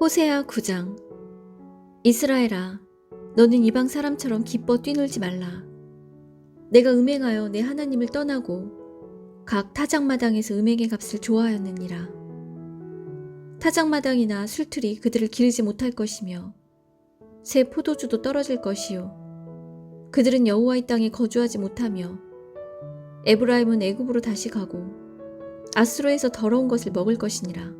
호세아 9장. 이스라엘아 너는 이방 사람처럼 기뻐 뛰놀지 말라. 내가 음행하여 내 하나님을 떠나고 각 타작마당에서 음행의 값을 좋아하였느니라. 타작마당이나 술틀이 그들을 기르지 못할 것이며 새 포도주도 떨어질 것이요. 그들은 여호와의 땅에 거주하지 못하며 에브라임은 애굽으로 다시 가고 아스로에서 더러운 것을 먹을 것이니라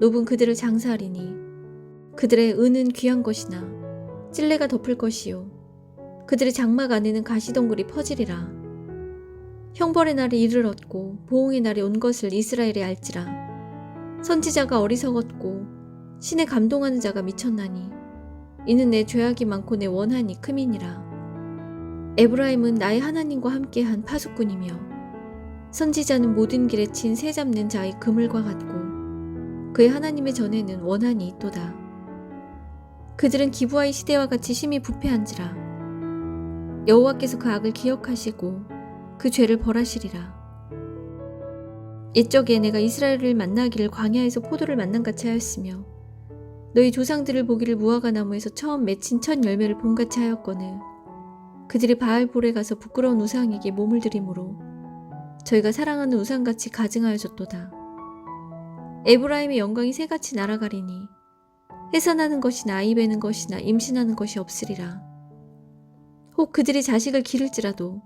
노분 그들을 장사하리니 그들의 은은 귀한 것이나 찔레가 덮을 것이요. 그들의 장막 안에는 가시덩굴이 퍼지리라. 형벌의 날이 이르렀고 보응의 날이 온 것을 이스라엘에 알지라. 선지자가 어리석었고 신에 감동하는 자가 미쳤나니 이는 내 죄악이 많고 내 원한이 크민이라. 에브라임은 나의 하나님과 함께한 파수꾼이며 선지자는 모든 길에 친 새 잡는 자의 그물과 같고 그의 하나님의 전에는 원한이 있도다. 그들은 기부와의 시대와 같이 심히 부패한지라. 여호와께서 그 악을 기억하시고 그 죄를 벌하시리라. 옛적에 내가 이스라엘을 만나기를 광야에서 포도를 만난 같이 하였으며 너희 조상들을 보기를 무화과 나무에서 처음 맺힌 첫 열매를 본같이 하였거늘 그들이 바알볼에 가서 부끄러운 우상에게 몸을 들이므로 저희가 사랑하는 우상같이 가증하여졌도다. 에브라임의 영광이 새같이 날아가리니 해산하는 것이나 아이 베는 것이나 임신하는 것이 없으리라. 혹 그들이 자식을 기를지라도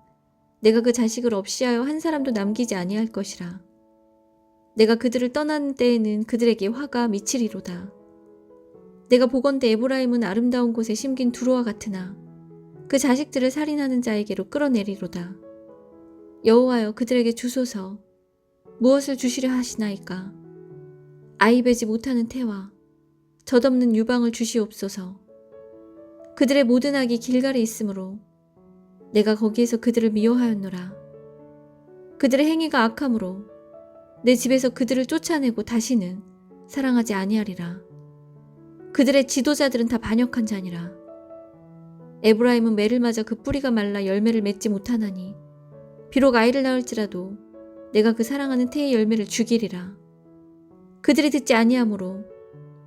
내가 그 자식을 없이하여 한 사람도 남기지 아니할 것이라. 내가 그들을 떠나는 때에는 그들에게 화가 미치리로다. 내가 보건대 에브라임은 아름다운 곳에 심긴 두루와 같으나 그 자식들을 살인하는 자에게로 끌어내리로다. 여호와여 그들에게 주소서 무엇을 주시려 하시나이까? 아이 베지 못하는 태와 젖없는 유방을 주시옵소서. 그들의 모든 악이 길갈에 있으므로 내가 거기에서 그들을 미워하였노라. 그들의 행위가 악함으로 내 집에서 그들을 쫓아내고 다시는 사랑하지 아니하리라. 그들의 지도자들은 다 반역한 자니라. 에브라임은 매를 맞아 그 뿌리가 말라 열매를 맺지 못하나니 비록 아이를 낳을지라도 내가 그 사랑하는 태의 열매를 죽이리라. 그들이 듣지 아니하므로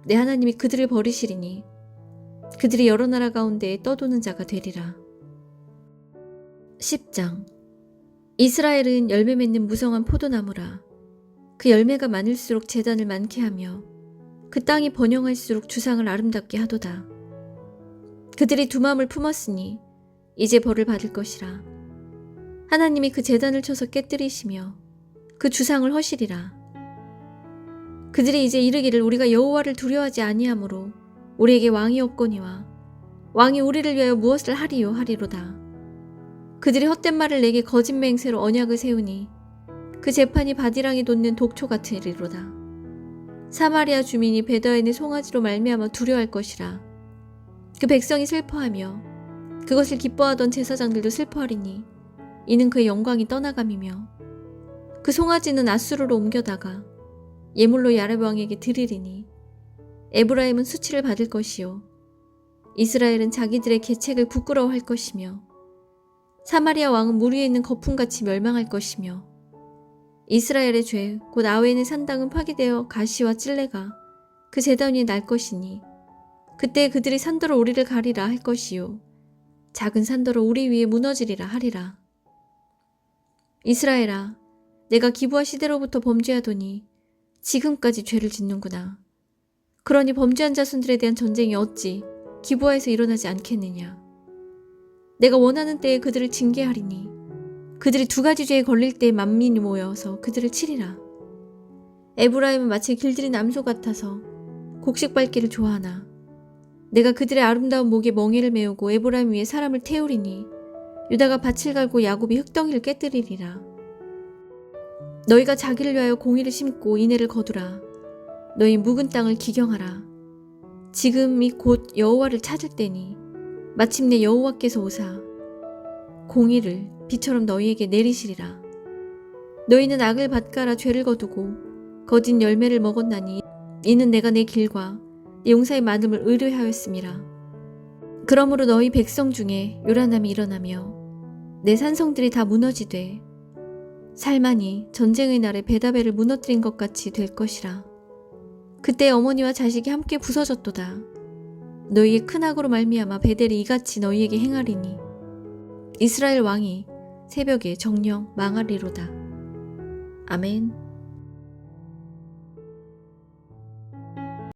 내 하나님이 그들을 버리시리니 그들이 여러 나라 가운데 떠도는 자가 되리라. 10장 이스라엘은 열매 맺는 무성한 포도나무라 그 열매가 많을수록 재단을 많게 하며 그 땅이 번영할수록 주상을 아름답게 하도다. 그들이 두 마음을 품었으니 이제 벌을 받을 것이라. 하나님이 그 재단을 쳐서 깨뜨리시며 그 주상을 허시리라. 그들이 이제 이르기를 우리가 여호와를 두려워하지 아니하므로 우리에게 왕이 없거니와 왕이 우리를 위하여 무엇을 하리요 하리로다. 그들이 헛된 말을 내게 거짓 맹세로 언약을 세우니 그 재판이 바디랑이 돋는 독초 같으리로다. 사마리아 주민이 베다인의 송아지로 말미암아 두려워할 것이라. 그 백성이 슬퍼하며 그것을 기뻐하던 제사장들도 슬퍼하리니 이는 그의 영광이 떠나감이며 그 송아지는 아수르로 옮겨다가 예물로 야렙 왕에게 드리리니 에브라임은 수치를 받을 것이요 이스라엘은 자기들의 계책을 부끄러워할 것이며 사마리아 왕은 물 위에 있는 거품같이 멸망할 것이며 이스라엘의 죄 곧 아웨인의 산당은 파괴되어 가시와 찔레가 그 재단 위에 날 것이니 그때 그들이 산더러 우리를 가리라 할 것이요 작은 산더러 우리 위에 무너지리라 하리라. 이스라엘아 내가 기부와 시대로부터 범죄하더니 지금까지 죄를 짓는구나. 그러니 범죄한 자손들에 대한 전쟁이 어찌 기부하에서 일어나지 않겠느냐. 내가 원하는 때에 그들을 징계하리니 그들이 두 가지 죄에 걸릴 때에 만민이 모여서 그들을 치리라. 에브라임은 마치 길들인 암소 같아서 곡식 밟기를 좋아하나. 내가 그들의 아름다운 목에 멍에를 메우고 에브라임 위에 사람을 태우리니 유다가 밭을 갈고 야곱이 흙덩이를 깨뜨리리라. 너희가 자기를 위하여 공의를 심고 인애를 거두라. 너희 묵은 땅을 기경하라. 지금이 곧 여호와를 찾을 때니 마침내 여호와께서 오사 공의를 비처럼 너희에게 내리시리라. 너희는 악을 밭가라 죄를 거두고 거짓 열매를 먹었나니 이는 내가 내 길과 내 용사의 많음을 의뢰하였음이라. 그러므로 너희 백성 중에 요란함이 일어나며 내 산성들이 다 무너지되 살만이 전쟁의 날에 베다벨을 무너뜨린 것 같이 될 것이라. 그때 어머니와 자식이 함께 부서졌도다. 너희의 큰 악으로 말미암아 베델이 이같이 너희에게 행하리니 이스라엘 왕이 새벽에 정령 망하리로다. 아멘.